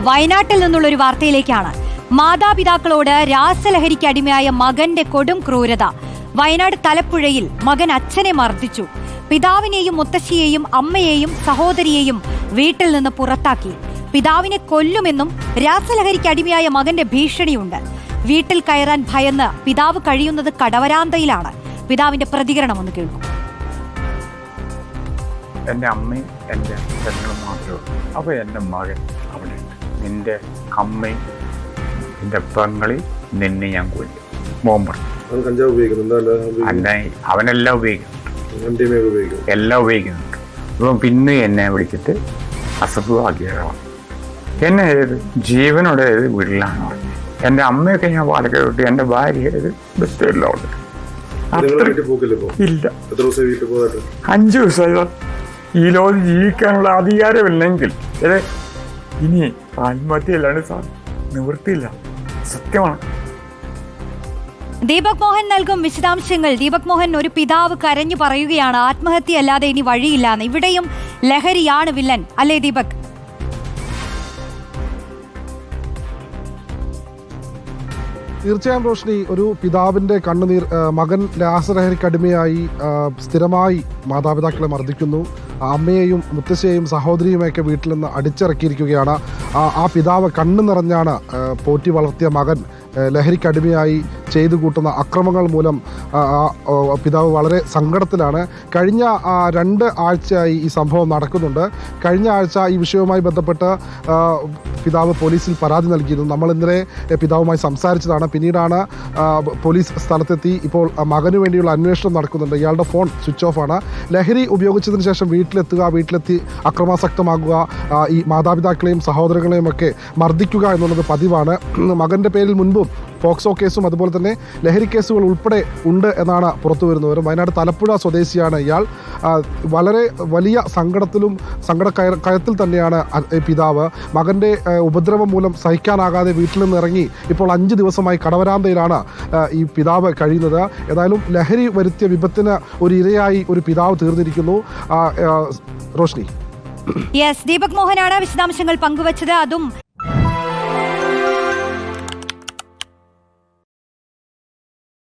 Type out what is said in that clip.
വയനാട്ടിൽ നിന്നുള്ള ഒരു വാർത്തയിലേക്കാണ്. മാതാപിതാക്കളോട് രാസലഹരിക്ക് അടിമയായ മകന്റെ കൊടും ക്രൂരത. വയനാട് തലപ്പുഴയിൽ മകൻ അച്ഛനെ മർദ്ദിച്ചു. പിതാവിനെയും മുത്തശ്ശിയെയും അമ്മയെയും സഹോദരിയെയും വീട്ടിൽ നിന്ന് പുറത്താക്കി. പിതാവിനെ കൊല്ലുമെന്നും രാസലഹരിക്ക് അടിമയായ മകന്റെ ഭീഷണിയുണ്ട്. വീട്ടിൽ കയറാൻ ഭയന്ന് പിതാവ് കഴിയുന്നത് കടവരാന്തയിലാണ്. പിതാവിന്റെ പ്രതികരണം ഒന്ന് കേൾക്കും. എന്റെ അമ്മയും എന്റെ അച്ഛനും മാത്രമേ ഉള്ളൂ. അപ്പോൾ എന്റെ മകൻ. അവിടെ നിന്റെ അമ്മയും നിന്റെ പങ്ങളിൽ നിന്നെ ഞാൻ കൊല്ലും. അല്ല അവനെല്ലാം ഉപയോഗിക്കും എം ഡി എം എ ഉപയോഗിക്കും എല്ലാം ഉപയോഗിക്കുന്നുണ്ട്. ഇപ്പം പിന്നെ എന്നെ വിളിച്ചിട്ട് അസുഖമാക്കിയതാണ് എന്നെ ഏത്? ജീവനോടെ ഏത് വീട്ടിലാണ് പറഞ്ഞത് എന്റെ അമ്മയൊക്കെ ഞാൻ പാലക്കാട് വിട്ടു എന്റെ ഭാര്യ ഏത്? ഇപ്പൊ? ഇല്ല. അഞ്ചു ദിവസമായി ഈ ലോകം ജീവിക്കാനുള്ള അധികാരമില്ലെങ്കിൽ ഇനി ആത്മഹത്യയല്ലാണ് സാർ നിവൃത്തിയില്ല. സത്യമാണ്. ദീപക് മോഹൻ നൽകും വിശദാംശങ്ങൾ. ദീപക് മോഹൻ ഒരു പിതാവ് കരഞ്ഞു പറയുകയാണ്. ആത്മഹത്യ അല്ലാതെ ഇനി വഴിയില്ലാന്ന്. ഇവിടെയും ലഹരിയാണ് വില്ലൻ. അല്ലേ ദീപക്? തീർച്ചയായും റോഷ്നി ഒരു പിതാവിന്റെ കണ്ണുനീർ മകൻ രാസലഹരിക്കടിമയായി സ്ഥിരമായി മാതാപിതാക്കളെ മർദ്ദിക്കുന്നു. അമ്മയെയും മുത്തശ്ശിയെയും സഹോദരിയുമൊക്കെ വീട്ടിൽ നിന്ന് അടിച്ചിറക്കിയിരിക്കുകയാണ്. ആ പിതാവ് കണ്ണു നിറഞ്ഞാണ് പോറ്റി വളർത്തിയ മകൻ ലഹരിക്കടിമയായി ചെയ്തു കൂട്ടുന്ന അക്രമങ്ങൾ മൂലം ആ, പിതാവ് വളരെ സങ്കടത്തിലാണ്. കഴിഞ്ഞ രണ്ട് ആഴ്ചയായി ഈ സംഭവം നടക്കുന്നുണ്ട്. കഴിഞ്ഞ ആഴ്ച ഈ വിഷയവുമായി ബന്ധപ്പെട്ട് പിതാവ് പോലീസിൽ പരാതി നൽകിയിരുന്നു. നമ്മൾ ഇന്നലെ പിതാവുമായി സംസാരിച്ചതാണ്. പിന്നീടാണ് പോലീസ് സ്ഥലത്തെത്തി. ഇപ്പോൾ മകനു വേണ്ടിയുള്ള അന്വേഷണം നടക്കുന്നുണ്ട്. ഇയാളുടെ ഫോൺ സ്വിച്ച് ഓഫ് ആണ്. ലഹരി ഉപയോഗിച്ചതിന് ശേഷം വീട്ടിലെത്തുക വീട്ടിലെത്തി അക്രമാസക്തമാകുക ഈ മാതാപിതാക്കളെയും സഹോദരങ്ങളെയും ഒക്കെ മർദ്ദിക്കുക എന്നുള്ളത് പതിവാണ്. മകന്റെ പേരിൽ മുൻപും പോക്സോ കേസും അതുപോലെ തന്നെ ലഹരി കേസുകൾ ഉൾപ്പെടെ ഉണ്ട് എന്നാണ് പുറത്തു വരുന്നത് വയനാട് തലപ്പുഴ സ്വദേശിയാണ് ഇയാൾ. വളരെ വലിയ സങ്കടത്തിലും സങ്കട കയത്തിൽ തന്നെയാണ് പിതാവ്. മകന്റെ ഉപദ്രവം മൂലം സഹിക്കാനാകാതെ വീട്ടിൽ നിന്ന് ഇറങ്ങി ഇപ്പോൾ അഞ്ച് ദിവസമായി കടവരാന്തയിലാണ് ഈ പിതാവ് കഴിയുന്നത്. ഏതായാലും ലഹരി വരുത്തിയ വിപത്തിന് ഒരു ഇരയായി ഒരു പിതാവ് തീർന്നിരിക്കുന്നു. റോഷ്നി. യെസ് ദീപക് മോഹനാണ് വിശദാംശങ്ങൾ പങ്കുവച്ചത്. അതും